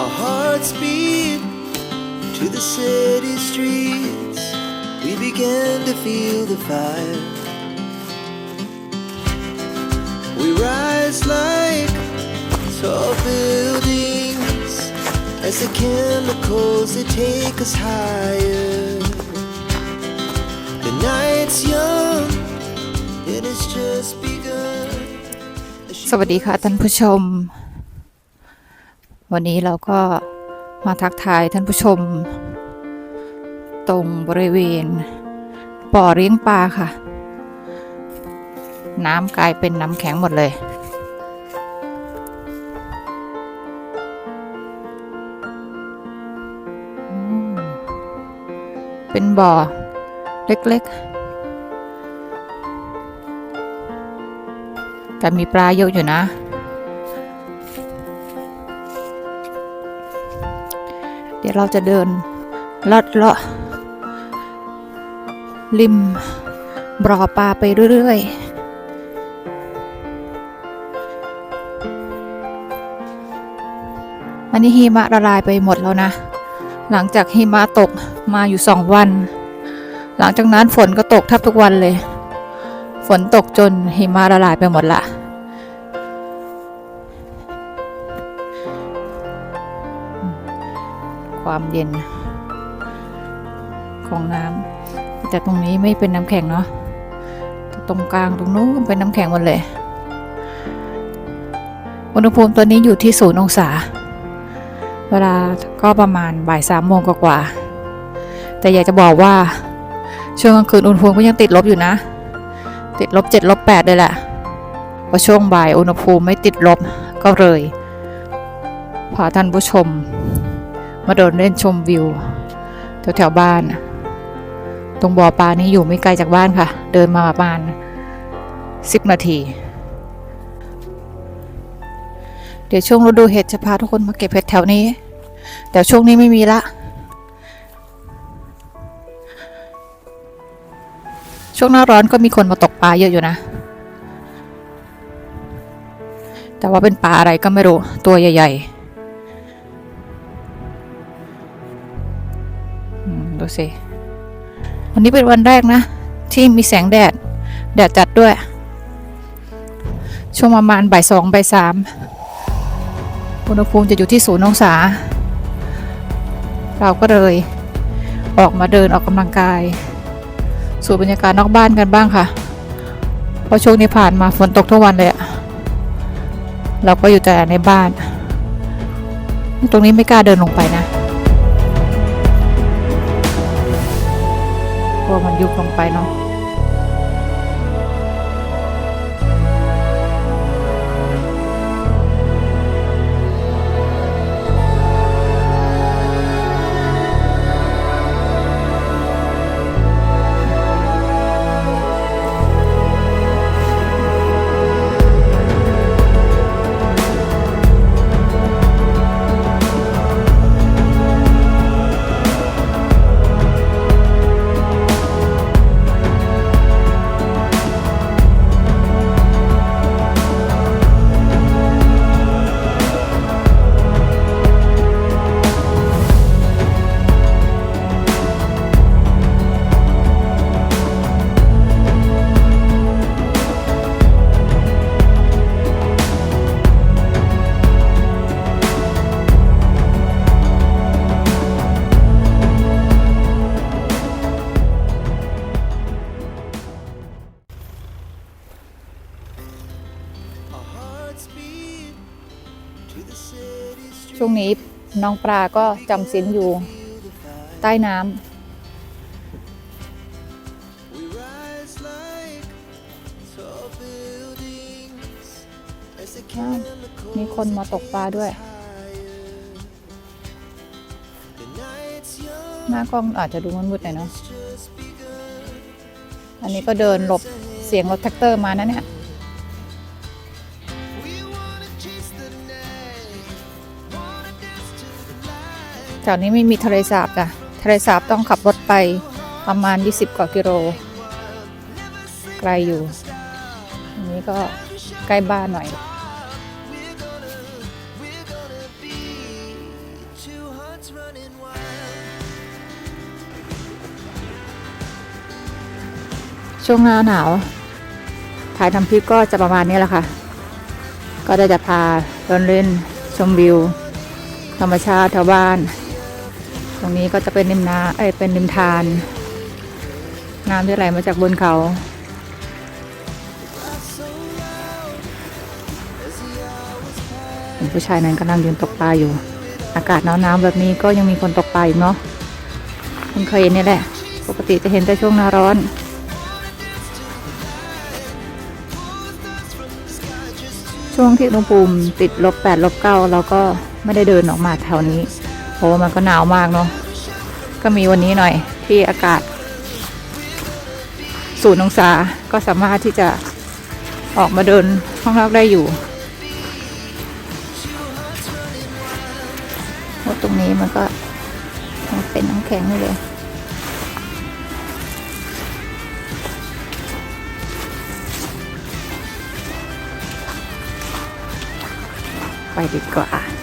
Our hearts beat to the city streets. We began to feel the fire. We rise like tall buildings as the chemicals they take us higher. The night's young, it has just begun. สวัสดีค่ะท่านผู้ชม วันนี้เราก็มาทักทายท่านผู้ชม ตรงบริเวณบ่อเลี้ยงปลาค่ะ น้ำกลายเป็นน้ำแข็งหมดเลย เป็นบ่อเล็กๆ แต่มีปลาเยอะอยู่นะ ดี๋ยวเราจะเดินลอดเลาะริมบ่อปลาไปเรื่อยๆอันนี้หิมะละลายไปหมดแล้วนะ หลังจากหิมะตกมาอยู่สองวัน หลังจากนั้นฝนก็ตกแทบทุกวันเลย ฝนตกจนหิมะละลายไปหมดละ ความเย็น ของน้ำแต่ตรงนี้ไม่เป็นน้ำแข็งเนาะตรงกลางตรงนู้นเป็นน้ำแข็งหมดเลย อุณหภูมิตัวนี้อยู่ที่ศูนย์องศา เวลาก็ประมาณบ่ายสามโมงกว่าๆแต่อยากจะบอกว่าช่วงกลางคืนอุณหภูมิก็ยังติดลบอยู่นะ ติดลบเจ็ดลบแปดเลยแหละพอช่วงบ่ายอุณหภูมิไม่ติดลบก็เลยพาท่านผู้ชม มาเดินเล่นชมวิวแถวแถวๆบ้าน ตรงบ่อปลานี้อยู่ไม่ไกลจากบ้านค่ะ เดินมาประมาณสิบนาที เดี๋ยวช่วงฤดูเห็ดจะพาทุกคนมาเก็บเห็ดแถวนี้ แต่ช่วงนี้ไม่มีละ ช่วงหน้าร้อนก็มีคนมาตกปลาเยอะอยู่นะ แต่ว่าเป็นปลาอะไรก็ไม่รู้ ตัวใหญ่ ๆ สิ วันนี้เป็นวันแรกนะ ที่มีแสงแดด แดดจัดด้วย ช่วงประมาณบ่ายสองบ่ายสามอุณหภูมิจะอยู่ที่ศูนย์องศา เราก็เลย ออกมาเดินออกกำลังกาย สูดบรรยากาศนอกบ้านกันบ้างค่ะ เพราะช่วงนี้ผ่านมาฝนตกทุกวันเลยอะเราก็อยู่แต่ในบ้าน ตรงนี้ไม่กล้าเดินลงไปนะ ยุบลงไปเนาะ ช่วงนี้น้องปลาก็จำศีลอยู่ใต้น้ำมีคนมาตกปลาด้วย หน้ากล้องอาจจะดูมืดๆหน่อยเนาะอันนี้ก็เดินหลบเสียงรถแท็กเตอร์มานะเนี่ย ถวนี้ไม่มีทะเลสาบจ้ะทะเลสาบต้องขับรถไปประมาณ 20กว่ากิโล ไกลอยู่อันนี้ก็ใกล้บ้านหน่อยช่วงหน้าหนาวถ่ายทำคลิปก็จะประมาณนี้แหละค่ะ ก็ได้จะพาเดินเล่นชมวิว ธรรมชาติแถวบ้าน ตรงนี้ก็จะเป็นริมนาเอ้ยเป็นริมทาน น้ำที่ไหลมาจากบนเขาเห็นผู้ชายนั้นกำลังยืนตกปลาอยู่ อากาศหนาวๆแบบนี้ก็ยังมีคนตกปลาอีกเนาะเพิ่งเคยเห็นนี่แหละ ปกติจะเห็นแต่ช่วงหน้าร้อนช่วงที่อุณหภูมิติดลบแปดลบเก้าเราก็ไม่ได้เดินออกมาแถวนี้ เพราะว่ามันก็หนาวมากเนาะก็มีวันนี้หน่อยที่อากาศศูนย์องศาก็สามารถที่จะออกมาเดินข้างนอกได้อยู่เพราะตรงนี้มันก็ยังเป็นน้ำแข็งเลยไปดีกว่า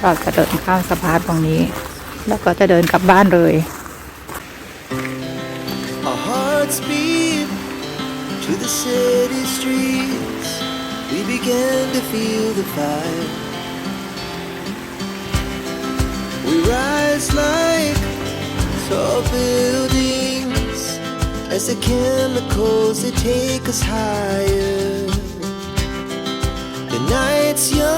แล้วเราจะเดินข้ามสะพานตรงนี้ แล้วก็จะเดินกลับบ้านเลย Our hearts beat to the city streets. We began to feel the fire. We rise like tall buildings as the chemicals they take us higher. The night's young and